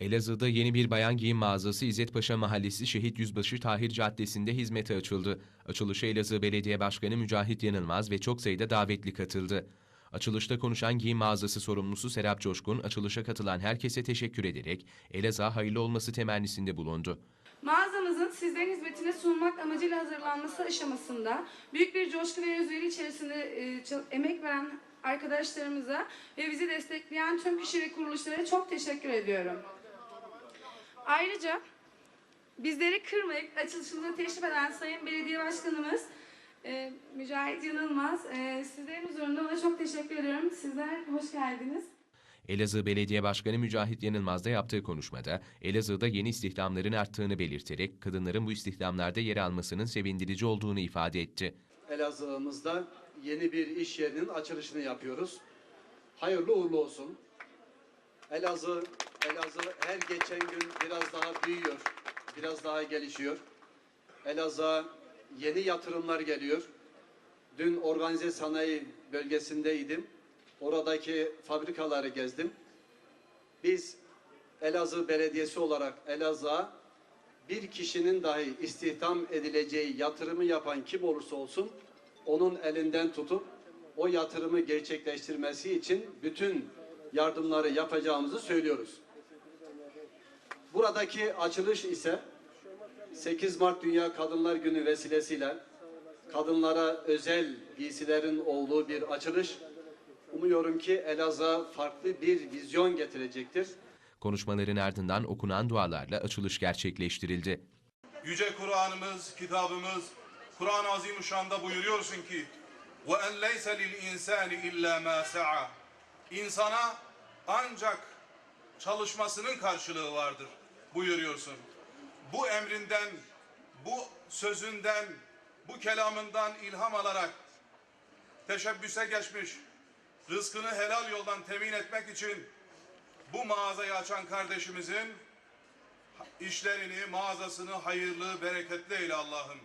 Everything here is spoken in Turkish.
Elazığ'da yeni bir bayan giyim mağazası İzzetpaşa Mahallesi Şehit Yüzbaşı Tahir Caddesi'nde hizmete açıldı. Açılışa Elazığ Belediye Başkanı Mücahit Yanılmaz ve çok sayıda davetli katıldı. Açılışta konuşan giyim mağazası sorumlusu Serap Coşkun, açılışa katılan herkese teşekkür ederek Elazığ'a hayırlı olması temennisinde bulundu. Mağazamızın sizlerin hizmetine sunmak amacıyla hazırlanması aşamasında büyük bir coşku ve özveri içerisinde e, emek veren arkadaşlarımıza ve bizi destekleyen tüm kişi ve kuruluşlara çok teşekkür ediyorum. Ayrıca bizleri kırmayıp açılışımıza teşrif eden Sayın Belediye Başkanımız e, Mücahit Yanılmaz, e, sizlerin huzurunda ona çok teşekkür ediyorum. Sizler hoş geldiniz. Elazığ Belediye Başkanı Mücahit Yanılmaz da yaptığı konuşmada Elazığ'da yeni istihdamların arttığını belirterek kadınların bu istihdamlarda yer almasının sevindirici olduğunu ifade etti. Elazığ'ımızda yeni bir iş yerinin açılışını yapıyoruz. Hayırlı uğurlu olsun. Elazığ, Elazığ her geçen gün biraz daha büyüyor, biraz daha gelişiyor. Elazığ'a yeni yatırımlar geliyor. Dün organize sanayi bölgesindeydim. Oradaki fabrikaları gezdim. Biz Elazığ Belediyesi olarak Elazığ'a bir kişinin dahi istihdam edileceği yatırımı yapan kim olursa olsun onun elinden tutup o yatırımı gerçekleştirmesi için bütün yardımları yapacağımızı söylüyoruz. Buradaki açılış ise 8 Mart Dünya Kadınlar Günü vesilesiyle kadınlara özel giysilerin olduğu bir açılış. Umuyorum ki Elazığ'a farklı bir vizyon getirecektir. Konuşmaların ardından okunan dualarla açılış gerçekleştirildi. Yüce Kur'an'ımız, kitabımız Kur'an-ı Azimüşşan'da buyuruyorsun ki وَاَنْ لَيْسَ لِلْاِنْسَانِ اِلَّا مَا سَعَى İnsana ancak çalışmasının karşılığı vardır buyuruyorsun. Bu emrinden, bu sözünden, bu kelamından ilham alarak teşebbüse geçmiş, rızkını helal yoldan temin etmek için bu mağazayı açan kardeşimizin işlerini, mağazasını hayırlı, bereketli eyle Allah'ım.